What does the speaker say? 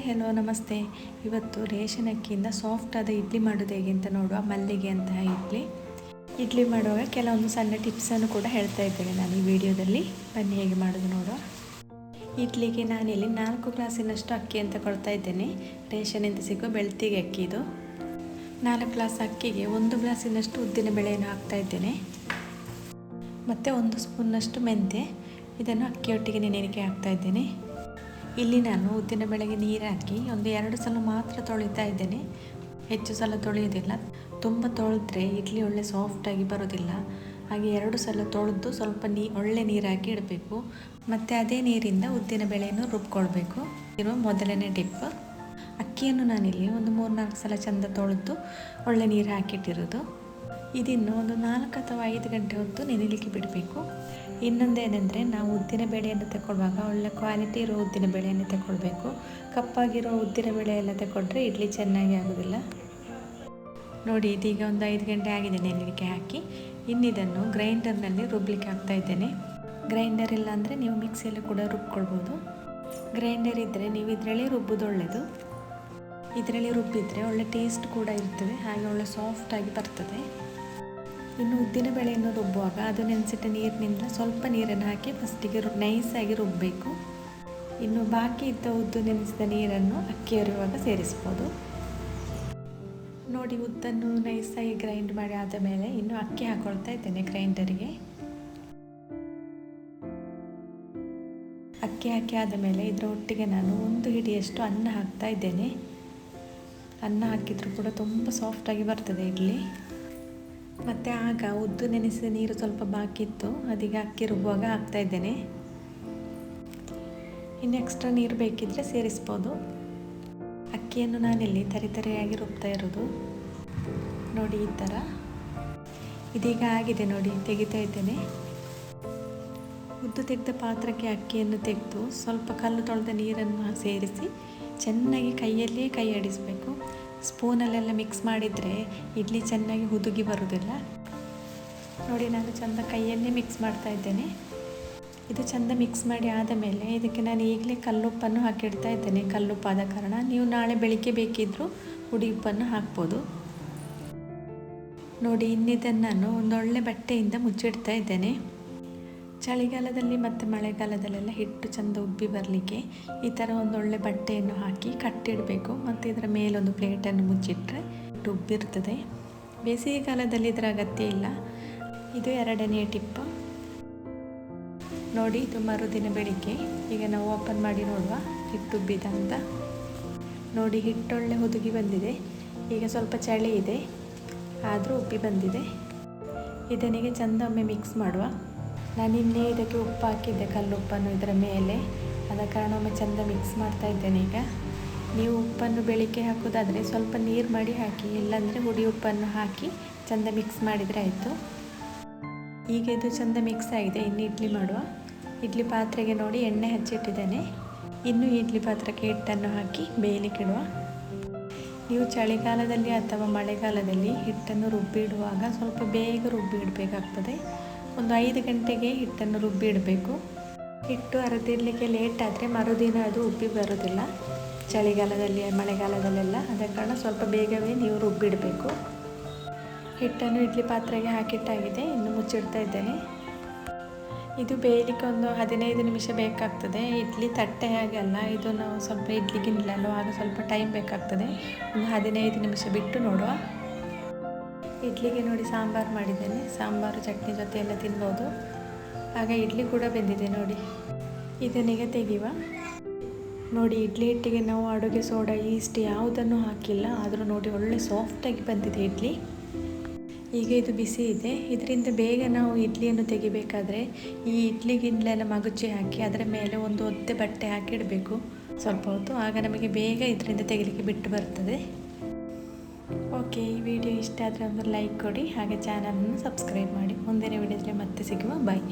Hello, ನಮಸ್ತೆ. ಇವತ್ತು ration ಅಕ್ಕಿಯಿಂದ soft ಆದ ಇಡ್ಲಿ ಮಾಡೋದು ಹೇಗೆ ಅಂತ ನೋಡುವ. ಮಲ್ಲಿಗೆ ಅಂತ ಇಡ್ಲಿ. ಇಡ್ಲಿ ಮಾಡುವಾಗ ಕೆಲವೊಂದು ಸಣ್ಣ ಟಿಪ್ಸನ್ನು ಕೂಡ ಹೇಳ್ತಾ ಇದ್ದೇನೆ ನಾನು ಈ ವಿಡಿಯೋದಲ್ಲಿ. ಬನ್ನಿ, ಹೇಗೆ ಮಾಡೋದು ನೋಡುವ. ಇಡ್ಲಿಗೆ ನಾನಿಲ್ಲಿ ನಾಲ್ಕು ಗ್ಲಾಸಿನಷ್ಟು ಅಕ್ಕಿ ಅಂತ ಕೊಡ್ತಾ ಇದ್ದೇನೆ. ರೇಷನಿಂದ ಸಿಗುವ ಬೆಳ್ತಿಗೆ ಅಕ್ಕಿ ಇದು. ನಾಲ್ಕು ಗ್ಲಾಸ್ ಅಕ್ಕಿಗೆ ಒಂದು ಗ್ಲಾಸಿನಷ್ಟು ಉದ್ದಿನ ಬೆಳೆಯನ್ನು ಹಾಕ್ತಾ ಇದ್ದೇನೆ. ಮತ್ತು ಒಂದು ಸ್ಪೂನ್ನಷ್ಟು ಮೆಂತೆ ಇದನ್ನು ಅಕ್ಕಿಯೊಟ್ಟಿಗೆ ನೆನೆಗೆ ಹಾಕ್ತಾ ಇದ್ದೇನೆ. ಇಲ್ಲಿ ನಾನು ಉದ್ದಿನ ಬೆಳೆಗೆ ನೀರು ಹಾಕಿ ಒಂದು ಎರಡು ಸಲ ಮಾತ್ರ ತೊಳಿತಾ ಇದ್ದೇನೆ. ಹೆಚ್ಚು ಸಲ ತೊಳೆಯೋದಿಲ್ಲ ತುಂಬ ತೊಳೆದ್ರೆ ಇಡ್ಲಿ ಒಳ್ಳೆ ಸಾಫ್ಟಾಗಿ ಬರೋದಿಲ್ಲ ಹಾಗೆ ಎರಡು ಸಲ ತೊಳೆದು ಸ್ವಲ್ಪ ನೀ, ಒಳ್ಳೆ ನೀರು ಹಾಕಿ ಇಡಬೇಕು. ಮತ್ತು ಅದೇ ನೀರಿಂದ ಉದ್ದಿನ ಬೆಳೆಯನ್ನು ರುಬ್ಕೊಳ್ಬೇಕು. ಇರುವ ಮೊದಲನೇ ಟಿಪ್ ಅಕ್ಕಿಯನ್ನು ನಾನಿಲ್ಲಿ ಒಂದು ಮೂರು ನಾಲ್ಕು ಸಲ ಚೆಂದ ತೊಳೆದು ಒಳ್ಳೆ ನೀರು ಹಾಕಿಟ್ಟಿರೋದು ಇದನ್ನು ಒಂದು ನಾಲ್ಕು ಅಥವಾ ಐದು ಗಂಟೆ ಹೊತ್ತು ನೆನೆಲಿಕ್ಕೆ ಬಿಡಬೇಕು. ಇನ್ನೊಂದೇನೆಂದರೆ ನಾವು ಉದ್ದಿನ ಬೇಳೆಯನ್ನು ತಗೊಳ್ಳುವಾಗ ಒಳ್ಳೆ ಕ್ವಾಲಿಟಿ ಇರೋ ಉದ್ದಿನ ಬೇಳೆಯನ್ನು ತಗೊಳ್ಬೇಕು ಕಪ್ಪಾಗಿರೋ ಉದ್ದಿನ ಬೇಳೆ ಎಲ್ಲ ತಗೊಂಡ್ರೆ ಇಡ್ಲಿ ಚೆನ್ನಾಗಿ ಆಗೋದಿಲ್ಲ. ನೋಡಿ, ಇದೀಗ ಒಂದು ಐದು ಗಂಟೆ ಆಗಿದೆ ನೆನೆಲಿಕ್ಕೆ ಹಾಕಿ. ಇನ್ನಿದನ್ನು ಗ್ರೈಂಡರ್ನಲ್ಲಿ ರುಬ್ಲಿಕ್ಕೆ ಹಾಕ್ತಾ ಇದ್ದೇನೆ. ಗ್ರೈಂಡರ್ ಇಲ್ಲ ಅಂದರೆ ನೀವು ಮಿಕ್ಸಿಯಲ್ಲಿ ಕೂಡ ರುಬ್ಕೊಳ್ಬೋದು. ಗ್ರೈಂಡರ್ ಇದ್ದರೆ ನೀವು ಇದರಲ್ಲಿ ರುಬ್ಬೋದು ಒಳ್ಳೆಯದು ಇದರಲ್ಲಿ ರುಬ್ಬಿದರೆ ಒಳ್ಳೆ ಟೇಸ್ಟ್ ಕೂಡ ಇರ್ತದೆ, ಹಾಗೆ ಒಳ್ಳೆ ಸಾಫ್ಟಾಗಿ ಬರ್ತದೆ. ಇನ್ನು ಉದ್ದಿನ ಬೇಳೆಯನ್ನು ರುಬ್ಬುವಾಗ ಅದು ನೆನೆಸಿಟ್ಟ ನೀರಿನಿಂದ ಸ್ವಲ್ಪ ನೀರನ್ನು ಹಾಕಿ ಫಸ್ಟಿಗೆ ನೈಸಾಗಿ ರುಬ್ಬಬೇಕು ಇನ್ನು ಬಾಕಿ ಇದ್ದ ಉದ್ದು ನೆನೆಸಿದ ನೀರನ್ನು ಅಕ್ಕಿ ಅರಿಯುವಾಗ ಸೇರಿಸ್ಬೋದು. ನೋಡಿ ಉದ್ದನ್ನು ನೈಸಾಗಿ ಗ್ರೈಂಡ್ ಮಾಡಿ ಆದ ಮೇಲೆ ಇನ್ನು ಅಕ್ಕಿ ಹಾಕೊಳ್ತಾ ಇದ್ದೇನೆ ಗ್ರೈಂಡರಿಗೆ ಅಕ್ಕಿ ಹಾಕಿ ಆದ ಮೇಲೆ ಇದರ ಒಟ್ಟಿಗೆ ನಾನು ಒಂದು ಹಿಡಿಯಷ್ಟು ಅನ್ನ ಹಾಕ್ತಾ ಇದ್ದೇನೆ. ಅನ್ನ ಹಾಕಿದರೂ ಕೂಡ ತುಂಬ ಸಾಫ್ಟಾಗಿ ಬರ್ತದೆ ಇಡ್ಲಿ. ಮತ್ತು ಆಗ ಉದ್ದು ನೆನೆಸಿದ ನೀರು ಸ್ವಲ್ಪ ಬಾಕಿ ಇತ್ತು. ಅದೀಗ ಅಕ್ಕಿ ರುಬ್ಬುವಾಗ ಹಾಕ್ತಾ ಇದ್ದೇನೆ. ಇನ್ನು ಎಕ್ಸ್ಟ್ರಾ ನೀರು ಬೇಕಿದ್ದರೆ ಸೇರಿಸ್ಬೋದು. ಅಕ್ಕಿಯನ್ನು ನಾನಿಲ್ಲಿ ತರಿತರಿಯಾಗಿ ರುಬ್ತಾ ಇರೋದು. ನೋಡಿ ಈ ಥರ. ಇದೀಗ ಆಗಿದೆ ನೋಡಿ, ತೆಗಿತಾ ಇದ್ದೇನೆ. ಉದ್ದು ತೆಗೆದ ಪಾತ್ರಕ್ಕೆ ಅಕ್ಕಿಯನ್ನು ತೆಗೆದು ಸ್ವಲ್ಪ ಕಲ್ಲು ತೊಳೆದ ನೀರನ್ನು ಸೇರಿಸಿ ಚೆನ್ನಾಗಿ ಕೈಯಲ್ಲಿಯೇ ಕೈ ಆಡಿಸಬೇಕು ಸ್ಪೂನಲ್ಲೆಲ್ಲ ಮಿಕ್ಸ್ ಮಾಡಿದರೆ ಇಡ್ಲಿ ಚೆನ್ನಾಗಿ ಹುದುಗಿ ಬರೋದಿಲ್ಲ ನೋಡಿ, ನಾನು ಚೆಂದ ಕೈಯಲ್ಲೇ ಮಿಕ್ಸ್ ಮಾಡ್ತಾ ಇದ್ದೇನೆ. ಇದು ಚೆಂದ ಮಿಕ್ಸ್ ಮಾಡಿ ಆದ ಮೇಲೆ ಇದಕ್ಕೆ ನಾನು ಈಗಲೇ ಕಲ್ಲುಪ್ಪನ್ನು ಹಾಕಿಡ್ತಾ ಇದ್ದೇನೆ. ಕಲ್ಲುಪ್ಪಾದ ಕಾರಣ ನೀವು ನಾಳೆ ಬೆಳಿಗ್ಗೆ ಬೇಕಿದ್ದರೂ ಹುಡಿ ಉಪ್ಪನ್ನು ಹಾಕ್ಬೋದು. ನೋಡಿ, ಇನ್ನಿದನ್ನು ನಾನು ಒಂದೊಳ್ಳೆ ಬಟ್ಟೆಯಿಂದ ಮುಚ್ಚಿಡ್ತಾ ಇದ್ದೇನೆ. ಚಳಿಗಾಲದಲ್ಲಿ ಮತ್ತು ಮಳೆಗಾಲದಲ್ಲೆಲ್ಲ ಹಿಟ್ಟು ಚೆಂದ ಉಬ್ಬಿ ಬರಲಿಕ್ಕೆ ಈ ಥರ ಒಳ್ಳೆ ಬಟ್ಟೆಯನ್ನು ಹಾಕಿ ಕಟ್ಟಿಡಬೇಕು. ಮತ್ತು ಇದರ ಮೇಲೊಂದು ಪ್ಲೇಟನ್ನು ಮುಚ್ಚಿಟ್ರೆ ಹಿಟ್ಟು ಉಬ್ಬಿರ್ತದೆ. ಬೇಸಿಗೆ ಕಾಲದಲ್ಲಿ ಇದರ ಅಗತ್ಯ ಇಲ್ಲ. ಇದು ಎರಡನೇ ಟಿಪ್ಪ. ನೋಡಿ, ಇದು ಮರುದಿನ ಬೆಳಿಗ್ಗೆ. ಈಗ ನಾವು ಓಪನ್ ಮಾಡಿ ನೋಡುವ ಹಿಟ್ಟು ಉಬ್ಬಿದ ಅಂತ. ನೋಡಿ ಹಿಟ್ಟೊಳ್ಳೆ ಹುದುಗಿ ಬಂದಿದೆ. ಈಗ ಸ್ವಲ್ಪ ಚಳಿ ಇದೆ. ಆದರೂ ಉಬ್ಬಿ ಬಂದಿದೆ. ಇದನಿಗೆ ಚೆಂದ ಒಮ್ಮೆ ಮಿಕ್ಸ್ ಮಾಡುವ. ನಾನು ಇನ್ನೇ ಇದಕ್ಕೆ ಉಪ್ಪು ಹಾಕಿದ್ದೆ, ಕಲ್ಲುಪ್ಪನ್ನು ಇದರ ಮೇಲೆ. ಅದ ಕಾರಣ ಒಮ್ಮೆ ಚೆಂದ ಮಿಕ್ಸ್ ಮಾಡ್ತಾ ಇದ್ದೇನೆ ಈಗ. ನೀವು ಉಪ್ಪನ್ನು ಬೆಳಿಗ್ಗೆ ಹಾಕೋದಾದರೆ ಸ್ವಲ್ಪ ನೀರು ಮಾಡಿ ಹಾಕಿ, ಇಲ್ಲಾಂದರೆ ಹುಡಿ ಉಪ್ಪನ್ನು ಹಾಕಿ ಚೆಂದ ಮಿಕ್ಸ್ ಮಾಡಿದರೆ ಆಯಿತು. ಈಗ ಇದು ಚೆಂದ ಮಿಕ್ಸ್ ಆಗಿದೆ, ಇನ್ನು ಇಡ್ಲಿ ಮಾಡುವ. ಇಡ್ಲಿ ಪಾತ್ರೆಗೆ ನೋಡಿ ಎಣ್ಣೆ ಹಚ್ಚಿಟ್ಟಿದ್ದೇನೆ. ಇನ್ನು ಇಡ್ಲಿ ಪಾತ್ರಕ್ಕೆ ಹಿಟ್ಟನ್ನು ಹಾಕಿ ಬೇಯಲಿಕ್ಕಿಡುವ ನೀವು ಚಳಿಗಾಲದಲ್ಲಿ ಅಥವಾ ಮಳೆಗಾಲದಲ್ಲಿ ಹಿಟ್ಟನ್ನು ರುಬ್ಬಿಡುವಾಗ ಸ್ವಲ್ಪ ಬೇಗ ರುಬ್ಬಿ ಇಡಬೇಕಾಗ್ತದೆ ಒಂದು ಐದು ಗಂಟೆಗೆ ಹಿಟ್ಟನ್ನು ರುಬ್ಬಿ ಇಡಬೇಕು. ಹಿಟ್ಟು ಅರದಿರಲಿಕ್ಕೆ ಲೇಟ್ ಆದರೆ ಮರುದಿನ ಅದು ಉಬ್ಬಿ ಬರೋದಿಲ್ಲ. ಚಳಿಗಾಲದಲ್ಲಿ, ಮಳೆಗಾಲದಲ್ಲೆಲ್ಲ ಅದ ಕಾರಣ ಸ್ವಲ್ಪ ಬೇಗವೇ ನೀವು ರುಬ್ಬಿಡಬೇಕು ಹಿಟ್ಟನ್ನು ಇಡ್ಲಿ ಪಾತ್ರೆಗೆ ಹಾಕಿಟ್ಟಾಗಿದೆ, ಇನ್ನು ಮುಚ್ಚಿಡ್ತಾ ಇದ್ದೇನೆ. ಇದು ಬೇಯಲಿಕ್ಕೆ ಒಂದು ಹದಿನೈದು ನಿಮಿಷ ಬೇಕಾಗ್ತದೆ. ಇಡ್ಲಿ ತಟ್ಟೆ ಹಾಗೆ ಅಲ್ಲ, ಇದು ನಾವು ಸ್ವಲ್ಪ ಇಡ್ಲಿ ಗಿನ್ನಲಲ್ಲೋ ಆಗ ಸ್ವಲ್ಪ ಟೈಮ್ ಬೇಕಾಗ್ತದೆ. ಒಂದು ಹದಿನೈದು ನಿಮಿಷ ಬಿಟ್ಟು ನೋಡುವ. ಇಡ್ಲಿಗೆ ನೋಡಿ ಸಾಂಬಾರು ಮಾಡಿದ್ದೇನೆ. ಸಾಂಬಾರು, ಚಟ್ನಿ ಜೊತೆ ಎಲ್ಲ ತಿನ್ಬೋದು. ಆಗ ಇಡ್ಲಿ ಕೂಡ ಬೆಂದಿದೆ ನೋಡಿ. ಇದನ್ನೀಗ ತೆಗೆಯುವ. ನೋಡಿ, ಇಡ್ಲಿ ಹಿಟ್ಟಿಗೆ ನಾವು ಅಡುಗೆ ಸೋಡಾ ಈಸ್ಟ್ ಯಾವುದನ್ನು ಹಾಕಿಲ್ಲ. ಆದರೂ ನೋಡಿ, ಒಳ್ಳೆ ಸಾಫ್ಟಾಗಿ ಬಂದಿದೆ ಇಡ್ಲಿ. ಈಗ ಇದು ಬಿಸಿ ಇದೆ. ಇದರಿಂದ ಬೇಗ ನಾವು ಇಡ್ಲಿಯನ್ನು ತೆಗಿಬೇಕಾದ್ರೆ ಈ ಇಡ್ಲಿ ಗಿನ್ಲೆಲ್ಲ ಮಗುಚಿ ಹಾಕಿ, ಅದರ ಮೇಲೆ ಒಂದು ಒದ್ದೆ ಬಟ್ಟೆ ಹಾಕಿಡಬೇಕು. ಸ್ವಲ್ಪ ಹೊತ್ತು. ಆಗ ನಮಗೆ ಬೇಗ ಇದರಿಂದ ತೆಗಿಲಿಕ್ಕೆ ಬಿಟ್ಟು ಬರ್ತದೆ. ಓಕೆ, ಈ ವಿಡಿಯೋ ಇಷ್ಟ ಆದರೆ ಒಂದು ಲೈಕ್ ಕೊಡಿ, ಹಾಗೆ ಚಾನಲನ್ನು ಸಬ್ಸ್ಕ್ರೈಬ್ ಮಾಡಿ. ಮುಂದಿನ ವಿಡಿಯೋದಲ್ಲಿ ಮತ್ತೆ ಸಿಗುವ. ಬಾಯ್